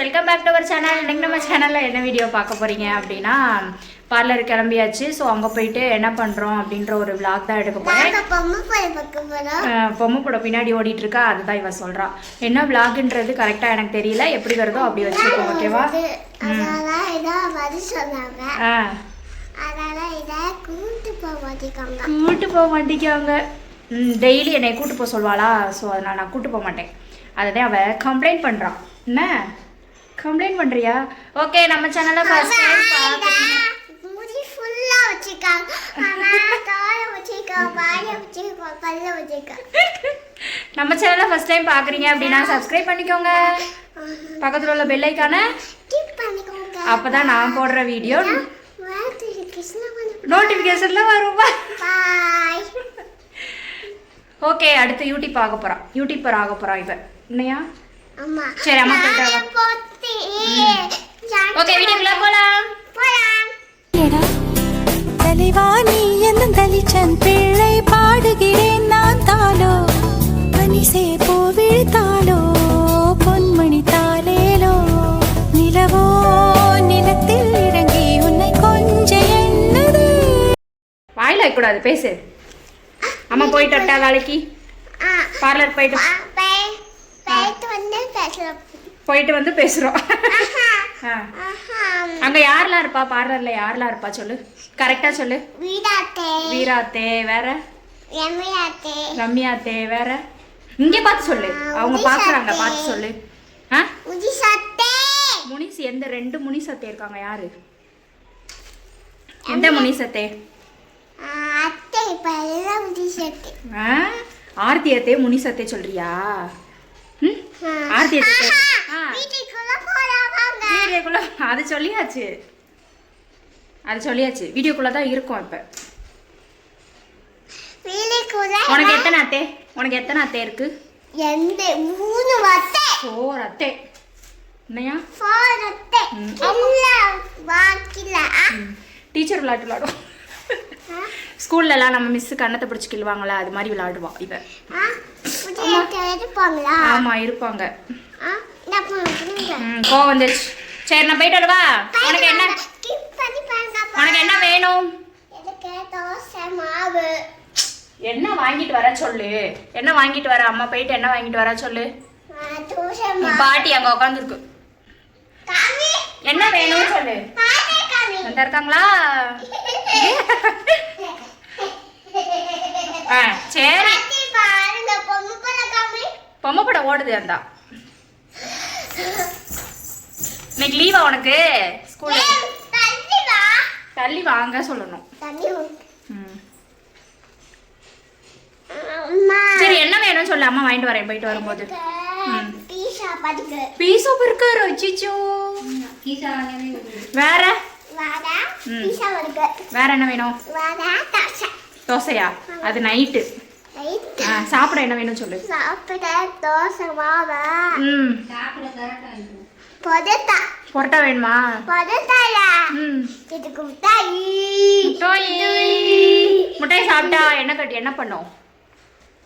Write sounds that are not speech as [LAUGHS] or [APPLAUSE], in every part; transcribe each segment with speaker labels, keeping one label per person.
Speaker 1: Welcome back to our channel இன்னைக்கு நம்ம சேனலில் என்ன வீடியோ பார்க்க போகிறீங்க அப்படின்னா பார்லர் கிளம்பியாச்சு. ஸோ அங்கே போயிட்டு என்ன பண்ணுறோம் அப்படின்ற ஒரு vlog தான் எடுக்க போகிறேன்
Speaker 2: பொம்மை படம்
Speaker 1: படம் பின்னாடி ஓடிட்டு இருக்கா? அதுதான் இவ சொல்றா. என்ன விளாக்ன்றது கரெக்டாக எனக்கு தெரியல. எப்படி வருதோ அப்படி வச்சுருக்கோம் ஓகேவா
Speaker 2: அது கூட்டு போக மாட்டேங்காங்க
Speaker 1: டெய்லி என்னை கூட்டு போக சொல்வாளா? ஸோ அதனால் நான் கூட்டு போக மாட்டேன். அதுதான் அவ கம்ப்ளைண்ட் பண்ணுறான் என்ன? கம்ப்ளைண்ட் பண்ணுறியா ஓகே நம்ம சேனலை ஃபர்ஸ்ட் டைம் பார்க்குறீங்க
Speaker 2: முடி ஃபுல்லா வச்சிருக்காங்க. ஆனா தோலை வச்சிருக்காங்க வாயை வச்சிருக்காங்க பல்ல வச்சிருக்காங்க.
Speaker 1: நம்ம சேனலை ஃபர்ஸ்ட் டைம் பார்க்குறீங்க அப்படின்னா சப்ஸ்கிரைப் பண்ணிக்கோங்க. பக்கத்தில் உள்ள பெல் ஐக்கானை
Speaker 2: டிப் பண்ணிக்கோங்க.
Speaker 1: அப்போ தான் நான் போடுற வீடியோ நோட்டிஃபிகேஷனில் வரும்பா
Speaker 2: பாய்
Speaker 1: ஓகே அடுத்து யூடியூப் ஆக போகிறான் யூடியூப்பர் ஆக போகிறான் இவ. இல்லையா
Speaker 2: அம்மா
Speaker 1: சரி, அம்மா போயிட்டு ஓகே வீடியோக்குள்ளே
Speaker 2: போலாம்.
Speaker 3: எடா தலைவா நீ என்னும் தலிச்சன் பிள்ளை பாடுகிறேன் நான் தாளோ மனிசே பூவிழித்தாளோ பொன்மணி தாளேலோ நிலவோ நிலத்தில் இறங்கி உன்னை கொஞ்ச எண்ணுது.
Speaker 1: வாயில் வைக்கக்கூடாது பேசு. அம்மா போயிட்டு வரட்டா வேலைக்கு. பார்லர் போயிட்டு
Speaker 2: ஆ, பே- பேத்து வந்து பேசலாம்.
Speaker 1: போயிட்டு வந்து பேசுகிறோம் அங்கே யாரெல்லாம் இருப்பா? பார்லரில் யாரெல்லாம் இருப்பா சொல்லு. கரெக்டாக சொல்லு. வீராத்தே. வேற? ரம்யாத்தே. வேற? இங்கே பார்த்து சொல்லு. அவங்க பார்க்குறாங்க பார்த்து சொல்லு. ஆ? முனிஸ் எந்த ரெண்டு முனிசத்தே இருக்காங்க யாரு? எந்த முனிசத்தே?
Speaker 2: ஆ, அத்தை இப்ப எல்லாம் உதி சத்தே
Speaker 1: ஆ? ஆர்த்தி அத்தே முனிசத்தே சொல்றியா? ம்? ஆர்த்தி வீடியோக்குள்ள அது சொல்லியாச்சு. அது சொல்லியாச்சு. வீடியோக்குள்ள தான் இருக்கும் இப்போ. உனக்கு எத்தனை அத்தே? உனக்கு எத்தனை அத்தே இருக்கு?
Speaker 2: எந்த? மூணு
Speaker 1: ஃபோர் அத்தே. என்னையா?
Speaker 2: ஃபோர் அத்தை. வாக்கில. ஆ?
Speaker 1: டீச்சர் விளையாட்டு விளாடும்
Speaker 2: ஆ?
Speaker 1: ஸ்கூல்லலாம் நம்ம மிஸ் கண்ணத்தை பிடிச்சி கிள்வாங்களா அது மாதிரி விளையாடுவா இவ
Speaker 2: ஆ? உதி அத்தை எடுப்பாங்களா
Speaker 1: ஆமா இருப்பாங்க. கோவம் வந்துருச்சு. சரி நான் போயிட்டு வரவா? உனக்கு என்ன? உனக்கு என்ன வேணும்? என்ன வாங்கிட்டு வர சொல்லு? என்ன வாங்கிட்டு வர? அம்மா போயிட்டு என்ன வாங்கிட்டு வர சொல்லு? பாட்டி அங்க உட்காந்துருக்கு என்ன வேணும்னு சொல்லு. அந்த இருக்காங்களா? ஆ சரி. பொம்மை படம் ஓடுது அந்த. இன்னைக்கு லீவா உனக்கு? ஸ்கூல்
Speaker 2: தள்ளி வா.
Speaker 1: தள்ளி வாங்க சொல்லணும். சரி என்ன வேணும்னு சொல்லு. அம்மா வாங்கிட்டு வரேன். போயிட்டு வரும்போது. Pizza burger. அச்சிச்சோ. வேற? வேற என்ன வேணும்? தோசையா? அது நைட்டு. சாப்பிட என்ன வேணும் சொல்லு.
Speaker 2: சாப்பிட தோசை மாவு.
Speaker 1: ம்.
Speaker 2: பொதத்தா
Speaker 1: பொரோட்டா வேணுமா?
Speaker 2: பொதத்தால
Speaker 1: ம்.
Speaker 2: இதுக்கு முட்டாய்.
Speaker 1: முட்டாய். முட்டாய். சாப்பிட்டா என்ன கட்டி என்ன பண்ணும்?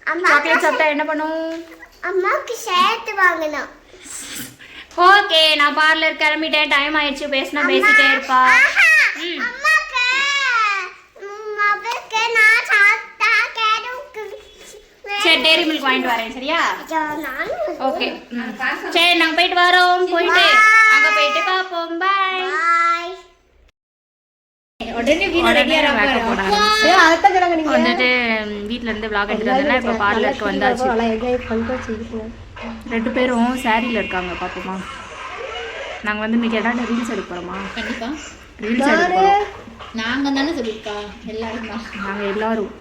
Speaker 2: அம்மா
Speaker 1: சாக்லேட் சாப்பிட்டா என்ன பண்ணும்?
Speaker 2: அம்மாவுக்கு சேர்த்து வாங்கணும்.
Speaker 1: ஓகே நான் பார்லர் கிளம்பிட்டேன். டைம் ஆயிடுச்சு. பேசினா பேசிட்டே இருப்பா
Speaker 2: ஆஹா,
Speaker 1: ம்.
Speaker 2: அம்மாக்கு ம், மகளுக்கு நான் சாப்பிட்டா கேடுக்கு
Speaker 1: சரி டேரி மில்க் வாங்கிட்டு வரேன் சரியா? ஓகே சரி நாங்கள் போயிட்டு வரோம் போயிட்டு. அங்கே போயிட்டு பார்ப்போம் பாய் உடனே வந்துட்டு வீட்ல இருந்து vlog எடுத்துட்டு இப்போ பார்லருக்கு வந்தாச்சு. ரெண்டு பேரும் சாரியில் இருக்காங்க பாப்போமா. நாங்க வந்து இன்னைக்கு என்ன ரீல்ஸ் எடுக்க போறோமா?
Speaker 4: கண்டிப்பா.
Speaker 1: ரீல்ஸ்
Speaker 4: தானே எல்லாரும்
Speaker 1: நாங்க எல்லாரும்.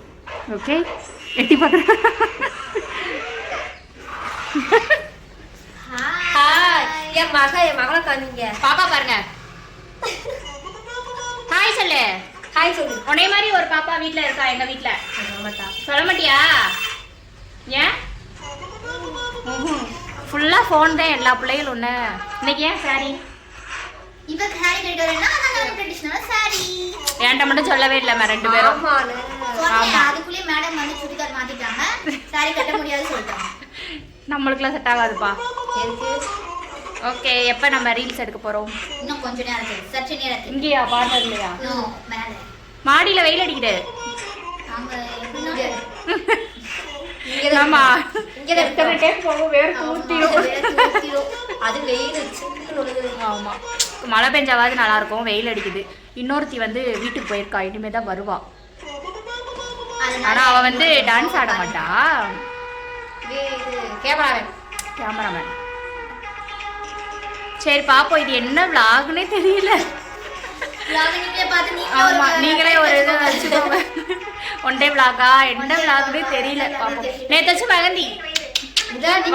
Speaker 1: ஓகே எட்டி பார்க்குறேன்
Speaker 5: என் மக என் மகளை காமிங்க
Speaker 1: பாப்பா பாருங்க ஹாய் சொல்லு.
Speaker 5: ஹாய் சொல்லு.
Speaker 1: உன்னை மாதிரி ஒரு பாப்பா வீட்ல இருக்கா எங்க வீட்ல?
Speaker 5: ஆமாட்டா
Speaker 1: சொல்ல மாட்டியா? ஏன் ஃபுல்லா ஃபோன் தான் எல்லா பிள்ளைகளும் ஒன்று இன்னைக்கு ஏன் சாரி
Speaker 4: இப்ப சாரி கட்டிட்டு வரேன்னா நாங்க ஒரு ட்ரெடிஷனல் சாரி
Speaker 1: என்கிட்ட மட்டும் சொல்லவே இல்லைம்மா ரெண்டு பேரும்.
Speaker 4: அதுக்குள்ளேயே மேடம் வந்து சுடிதார் மாத்திட்டாங்க. சாரி கட்ட முடியாது சொல்லிட்டாங்க.
Speaker 1: நம்மளுக்குலாம் செட் ஆகாதுப்பா. ஓகே எப்போ நம்ம ரீல்ஸ் எடுக்க போகிறோம்
Speaker 4: இன்னும் கொஞ்ச நேரத்துக்கு சற்று நேரத்துக்கு
Speaker 1: இங்கேயா
Speaker 4: இன்னும் மேல
Speaker 1: மாடியில் வெயில் அடிக்குது. எத்தனை டைம் போகும்? ஊற்றிடும்
Speaker 5: அது வெயில் உள்ளது.
Speaker 1: ஆமாம் மழை பெஞ்சாவது நல்லா இருக்கும் வெயில் அடிக்குது. இன்னொருத்தி வந்து வீட்டுக்கு போயிருக்கா. இனிமே தான் வருவா. ஆனால் அவள் வந்து டான்ஸ் ஆட மாட்டா.
Speaker 5: கேமராமேன்
Speaker 1: கேமராமேன் சரி பாப்போம். இது என்ன விலாகுன்னே தெரியல. ஆமா நீங்களே ஒரு இது வச்சுக்கோங்க. ஒன் டே விலாகா என்ன விலாகுன்னே தெரியல. பாப்போம் நேத்தாச்சும் மெகந்தி.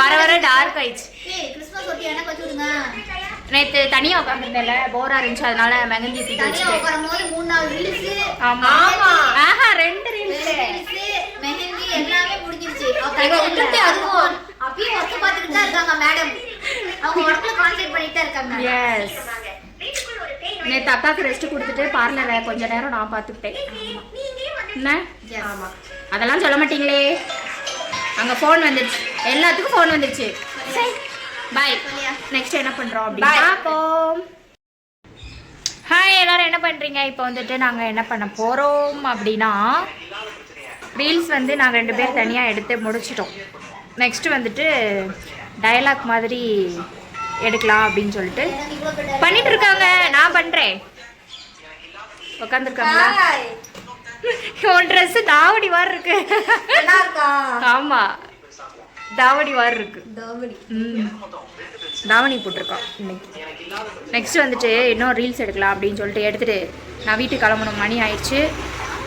Speaker 1: வர வர டார்க் ஆயிடுச்சு.
Speaker 4: ஏய், கிறிஸ்மஸ் ஒட்டி எனக்கு வச்சு விடுங்க.
Speaker 1: நேத்து தனியா உட்காந்துருந்தேன்ல போரா இருந்துச்சு அதனால மெகந்தி ஆமா. ஆஹா ரெண்டு ரீல்ஸ்
Speaker 4: மெஹந்தி எல்லாமே முடிஞ்சிருச்சு. அப்பயும் ஒர்க் பார்த்துக்கிட்டு தான் இருக்காங்க மேடம் அவங்க ஒர்க்ல கான்சென்ட்ரேட் பண்ணிட்டு இருக்காங்க.
Speaker 1: எஸ் நேத்து அக்காக்கு ரெஸ்ட் கொடுத்துட்டு பார்லரை கொஞ்ச நேரம் நான் பார்த்துக்கிட்டேன். என்ன
Speaker 5: ஆமா.
Speaker 1: அதெல்லாம் சொல்ல மாட்டீங்களே. அங்க ஃபோன் வந்துருச்சு. எல்லாத்துக்கும் ஃபோன் வந்துருச்சு. பாய் நெக்ஸ்ட் என்ன பண்றோம் அப்படின்னு. பார்ப்போம். ஹாய் எல்லாரும் என்ன பண்றீங்க? இப்போ வந்துட்டு நாங்க என்ன பண்ண போறோம் அப்படின்னா ரீல்ஸ் வந்து நாங்கள் ரெண்டு பேர் தனியாக எடுத்து முடிச்சிட்டோம். நெக்ஸ்ட் வந்துட்டு டயலாக் மாதிரி எடுக்கலாம் அப்படின்னு சொல்லிட்டு. பண்ணிட்டு இருக்காங்க நான் பண்றேன். உட்காந்துருக்காங்களா. உன் ட்ரெஸ் தாவடி மாதிரி இருக்கு. ஆமா. தாவடி மாதிரி இருக்கு. தாவணி போட்டிருக்கான் இன்னைக்கு. நெக்ஸ்ட் வந்துட்டு இன்னும் ரீல்ஸ் எடுக்கலாம் அப்படின்னு சொல்லிட்டு எடுத்துட்டு நான் வீட்டுக்கு கிளம்பணும். மணி ஆயிடுச்சு.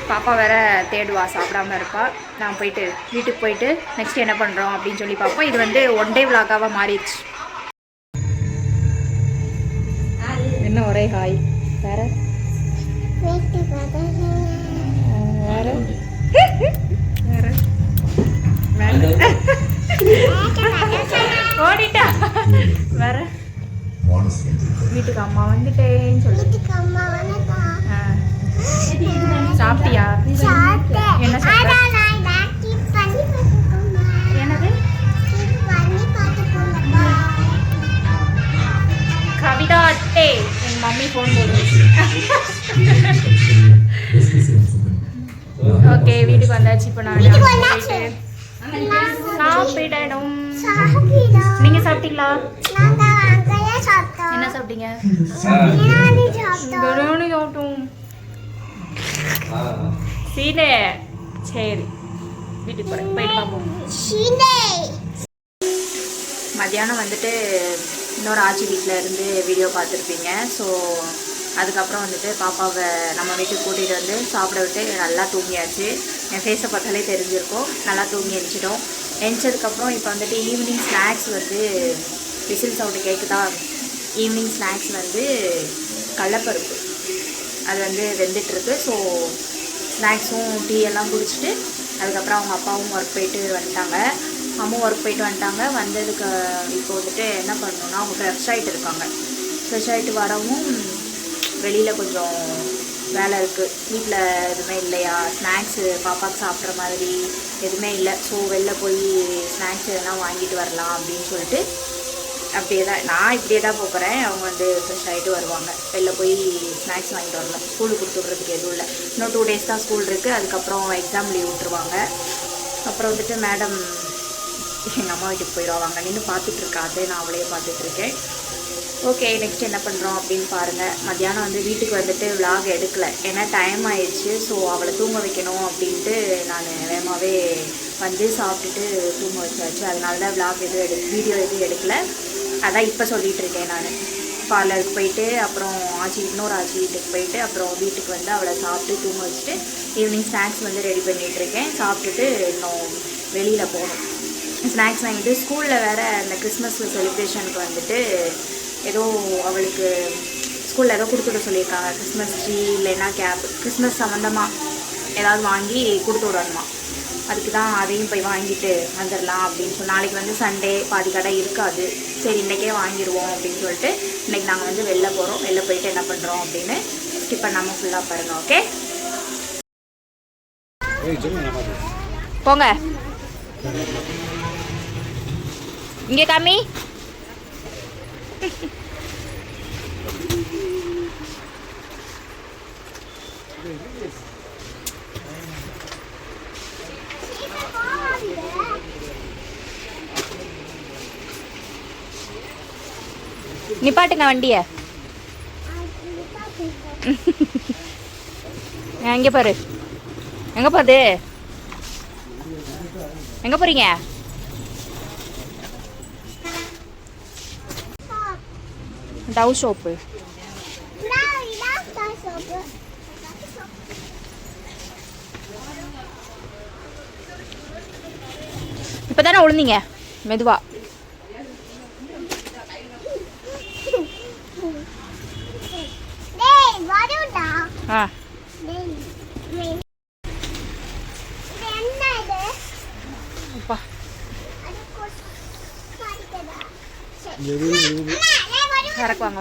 Speaker 1: பாப்பா வேற தேடுவா சாப்பிடாம இருப்பா. நான் போயிட்டு வீட்டுக்கு போயிட்டு நெக்ஸ்ட் என்ன பண்ணுறோம் அப்படின்னு சொல்லி பார்ப்போம் இது வந்து ஒன் டே விளாகாவாக மாறிடுச்சு. என்ன ஒரே ஹாய் வேற
Speaker 2: வீட்டுக்கு வந்து
Speaker 1: வேற வேற ஓடிட்டா வேற வீட்டுக்கு அம்மா வந்துட்டேன்னு சொல்லு
Speaker 2: வீட்டுக்கு அம்மா வந்ததா
Speaker 1: ஆ. சாப்பிட்டியா
Speaker 2: சாப்பிட்டேன்
Speaker 1: என்ன சாப்பிட்ட?
Speaker 2: அதான் நான் பேக்கி பண்ணி பார்த்துக்கோங்க
Speaker 1: என்னது
Speaker 2: பண்ணி பார்த்துக்கோங்க
Speaker 1: கவிதா அத்தே ஃபோன் போடுது ஓகே வீட்டுக்கு வந்தாச்சு. இப்போ நான் சாப்பிடணும்
Speaker 2: சாப்பிடா
Speaker 1: நீங்க சாப்பிட்டீங்களா? என்ன சாப்பிட்டீங்க?
Speaker 2: பிரியாணி சாப்பிட்டோம்.
Speaker 1: சீனே. சரி. வீட்டுக்கு போறேன். போயிட்டு பார்ப்போம்
Speaker 2: சீனே.
Speaker 1: மத்தியானம் வந்துட்டு இன்னொரு ஆச்சி வீட்டில் இருந்து வீடியோ பார்த்துருப்பீங்க. ஸோ அதுக்கப்புறம் வந்துட்டு பாப்பாவை நம்ம வீட்டுக்கு கூட்டிகிட்டு வந்து சாப்பிட விட்டு நல்லா தூங்கியாச்சு. என் ஃபேஸை பார்த்தாலே தெரிஞ்சிருக்கும். நல்லா தூங்கி எழுச்சிட்டோம் எழுந்ததுக்கப்புறம் இப்போ வந்துட்டு ஈவினிங் ஸ்நாக்ஸ் வந்து விசில் சவுண்டு கேட்குதா ஈவினிங் ஸ்நாக்ஸ் வந்து கடலப்பருப்பு. அது வந்து வெந்துட்டுருக்கு. ஸோ ஸ்நாக்ஸும் டீ எல்லாம் குடிச்சிட்டு அதுக்கப்புறம் அவங்க அப்பாவும் ஒர்க் போயிட்டு வந்துட்டாங்க. அம்மாவும் ஒர்க் போயிட்டு வந்துட்டாங்க. வந்ததுக்கு இப்போ வந்துட்டு என்ன பண்ணணும்னா அவங்க ஃப்ரெஷ் ஆகிட்டு இருக்காங்க. ஃப்ரெஷ் ஆகிட்டு வரவும் வெளியில் கொஞ்சம் வேலை இருக்குது வீட்டில் எதுவுமே இல்லையா? ஸ்நாக்ஸு பாப்பாவுக்கு சாப்பிட்ற மாதிரி எதுவுமே இல்லை. ஸோ வெளில போய் ஸ்நாக்ஸ் எதனா வாங்கிட்டு வரலாம் அப்படின்னு சொல்லிட்டு அப்படியே தான் நான் இப்படியே தான் போகிறேன் அவங்க வந்து ஃப்ரெஷ் ஆகிட்டு வருவாங்க. வெளில போய் ஸ்நாக்ஸ் வாங்கிட்டு வரலாம் ஸ்கூலுக்கு கொடுத்து விட்றதுக்கு எதுவும் இல்லை. இன்னும் டூ டேஸ் தான் ஸ்கூல் இருக்குது அதுக்கப்புறம் எக்ஸாம் லீவ் விட்டுருவாங்க. அப்புறம் வந்துட்டு மேடம் எங்கள் அம்மா வீட்டுக்கு போயிடுவாங்க. நின்று பார்த்துட்டு இருக்கா? அதே நான் அவளையே பார்த்துட்டு இருக்கேன். ஓகே நெக்ஸ்ட் என்ன பண்ணுறோம் அப்படின்னு பாருங்கள் மத்தியானம் வந்து வீட்டுக்கு வந்துட்டு விலாக் எடுக்கல. ஏன்னா டைம் ஆயிடுச்சு. ஸோ அவளை தூங்க வைக்கணும் அப்படின்ட்டு நான் வேகமாகவே வந்து சாப்பிட்டுட்டு தூங்க வச்சாச்சு. அதனால தான் விலாக் எதுவும் எடு வீடியோ எதுவும் எடுக்கல. அதான் இப்போ சொல்லிகிட்டு இருக்கேன் நான். பார்லருக்கு போயிட்டு அப்புறம் ஆச்சி இன்னொரு ஆச்சி வீட்டுக்கு போயிட்டு அப்புறம் வீட்டுக்கு வந்து அவளை சாப்பிட்டு தூங்க வச்சுட்டு ஈவினிங் ஸ்நாக்ஸ் வந்து ரெடி பண்ணிகிட்ருக்கேன் சாப்பிட்டுட்டு இன்னும் வெளியில் போகணும். ஸ்நாக்ஸ் வாங்கிட்டு ஸ்கூலில் வேறு அந்த கிறிஸ்மஸ் செலிப்ரேஷனுக்கு வந்துட்டு ஏதோ அவளுக்கு ஸ்கூலில் ஏதோ கொடுத்துட சொல்லியிருக்காங்க. கிறிஸ்மஸ் ட்ரீ இல்லைன்னா கேப் கிறிஸ்மஸ் சம்மந்தமாக ஏதாவது வாங்கி கொடுத்து விடணுமா? அதுக்கு தான் அதையும் போய் வாங்கிட்டு வந்துடலாம் அப்படின்னு சொல்லி நாளைக்கு வந்து சண்டே பாதி கடை இருக்காது. சரி இன்றைக்கே வாங்கிடுவோம் அப்படின்னு சொல்லிட்டு இன்றைக்கி நாங்கள் வந்து வெளில போகிறோம் வெளில போயிட்டு என்ன பண்ணுறோம் அப்படின்னு ஸ்கிப் பண்ணாமல் ஃபுல்லாக பாருங்கள் ஓகே போங்க. இங்கே காமி நிப்பாட்டுங்க வண்டிய. எங்க பாரு. எங்க போது எங்க போறீங்க? டவ் ஷோப்பு
Speaker 2: நான் இதான் சோப்பு
Speaker 1: இப்பதானே விழுந்தீங்க மெதுவா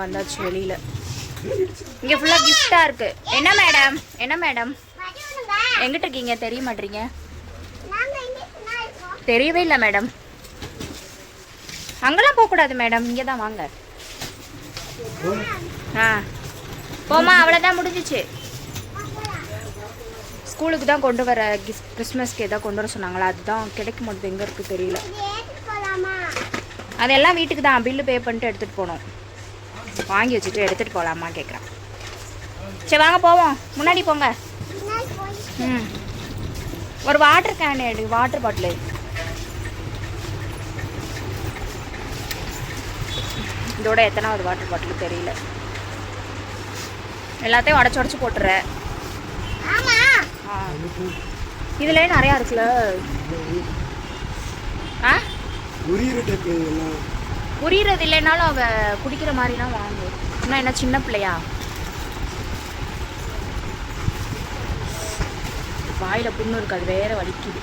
Speaker 1: வாங்க வந்தாச்சு வெளியில. இங்க ஃபுல்லா கிஃப்டா இருக்கு. என்ன மேடம் என்ன மேடம். எங்கிட்ட இருக்கீங்க? தெரிய மாட்டீங்க. தெரியவே இல்லை மேடம் அங்கெல்லாம் போகக்கூடாது மேடம் இங்கே தான் வாங்க. ஆ. போமா அவ்வளோதான் முடிஞ்சிச்சு. ஸ்கூலுக்கு தான் கொண்டு வர கிஃப்ட் கிறிஸ்மஸ்க்கு எதாவது கொண்டு வர சொன்னாங்களா? அதுதான் கிடைக்க மாட்டேது எங்கே இருக்குது தெரியல? அதெல்லாம் வீட்டுக்கு தான். பில்லு பே பண்ணிட்டு எடுத்துகிட்டு போகணும் வாங்கி வச்சுட்டு எடுத்துகிட்டு போகலாமா கேட்குறான் சரி வாங்க போவோம். முன்னாடி போங்க. ம். ஒரு வாட்டர் கேன் எடு வாட்டர் பாட்டிலு இதோட எத்தனாவது வாட்டர் பாட்டில் தெரியல. எல்லாத்தையும் உடச்சி உடச்சி போட்டுற.
Speaker 2: ஆமா
Speaker 1: இதுல நிறையா இருக்குல்ல. ஆ? புரியுறது இல்லைனாலும் அவ குடிக்கிற மாதிரினா வாங்கு இன்னும் என்ன சின்ன பிள்ளையா? வாயில புண்ணு இருக்கு அது வேற வலிக்குது.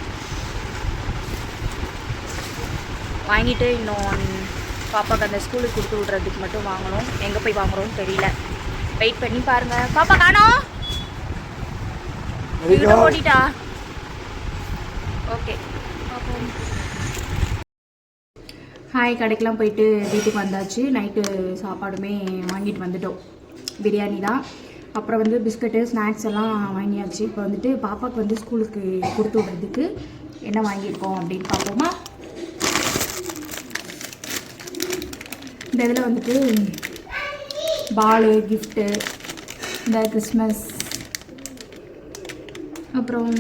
Speaker 1: வாங்கிட்டு இன்னும் பாப்பாக்கு அந்த ஸ்கூலுக்கு கொடுத்து விட்றதுக்கு மட்டும் வாங்கணும். எங்கே போய் வாங்குறோம்னு தெரியல. வெயிட் பண்ணி பாருங்க. பாப்பா காணோம் ஓடிட்டா? ஓகே ஹாய் கடைக்கெலாம் போயிட்டு வீட்டுக்கு வந்தாச்சு. நைட்டு சாப்பாடுமே வாங்கிட்டு வந்துட்டோம். பிரியாணி தான். அப்புறம் வந்து பிஸ்கட்டு ஸ்நாக்ஸ் எல்லாம் வாங்கியாச்சு. இப்போ வந்துட்டு பாப்பாவுக்கு வந்து ஸ்கூலுக்கு கொடுத்து விடுறதுக்கு என்ன வாங்கியிருக்கோம் அப்படின்னு பார்ப்போமா? இந்த இதில் வந்துட்டு பாலு கிஃப்ட்டு இந்த கிறிஸ்மஸ் அப்புறம்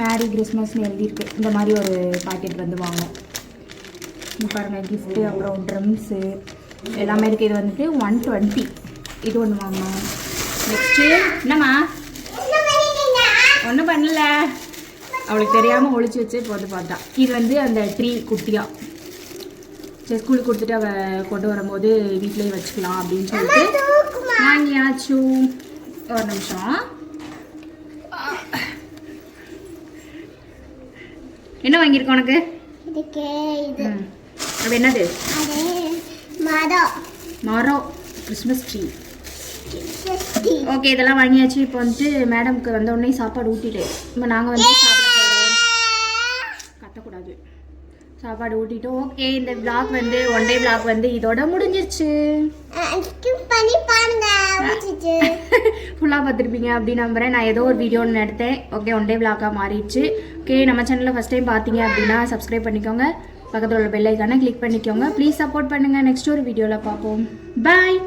Speaker 1: மேரி கிறிஸ்மஸ்னு எழுதியிருக்கு. இந்த மாதிரி ஒரு பாக்கெட் வந்து வாங்கினோம் இங்க பாருங்க கிஃப்ட்டு அப்புறம் ட்ரம்ஸு எல்லாமே இருக்குது இது வந்துட்டு ஒன் டுவெண்ட்டி இது ஒன்று வாங்கினோம் நெக்ஸ்ட்டு என்னம்மா? ஒன்றும் பண்ணல. அவளுக்கு தெரியாமல் ஒளிச்சு வச்சு வந்து பார்த்தா இது வந்து அந்த ட்ரீ குட்டியாக சரி ஸ்கூலுக்கு கொடுத்துட்டு அவள் கொண்டு வரும்போது வீட்டிலேயே வச்சுக்கலாம் அப்படின்னு சொல்லிட்டு வாங்கியாச்சு ஒரு நிமிஷம். என்ன வாங்கியிருக்க உனக்கு. அது என்னது?
Speaker 2: மரம்.
Speaker 1: மரம். கிறிஸ்மஸ் ட்ரீ ஓகே இதெல்லாம் வாங்கியாச்சு. இப்போ வந்துட்டு மேடம்க்கு வந்த உடனே சாப்பாடு ஊட்டிட்டு இப்போ நாங்கள் வந்து கத்தக்கூடாது. சாப்பாடு ஊட்டிட்டோம் ஓகே இந்த vlog வந்து ஒன் டே vlog வந்து இதோட முடிஞ்சிருச்சு. ஃபுல்லாக [LAUGHS] பார்த்துருப்பீங்க அப்படின்னு நம்புறேன். நான் ஏதோ ஒரு வீடியோ ஒன்று எடுத்தேன். ஓகே ஒன் டே vlog-ஆ மாறிடுச்சு. ஓகே நம்ம சேனலில் ஃபஸ்ட் டைம் பார்த்தீங்க அப்படின்னா சப்ஸ்கிரைப் பண்ணிக்கோங்க. பக்கத்தில் உள்ள பெல்லைக்கான கிளிக் பண்ணிக்கோங்க. ப்ளீஸ் சப்போர்ட் பண்ணுங்கள் நெக்ஸ்ட் ஒரு வீடியோவில் பார்ப்போம். பாய்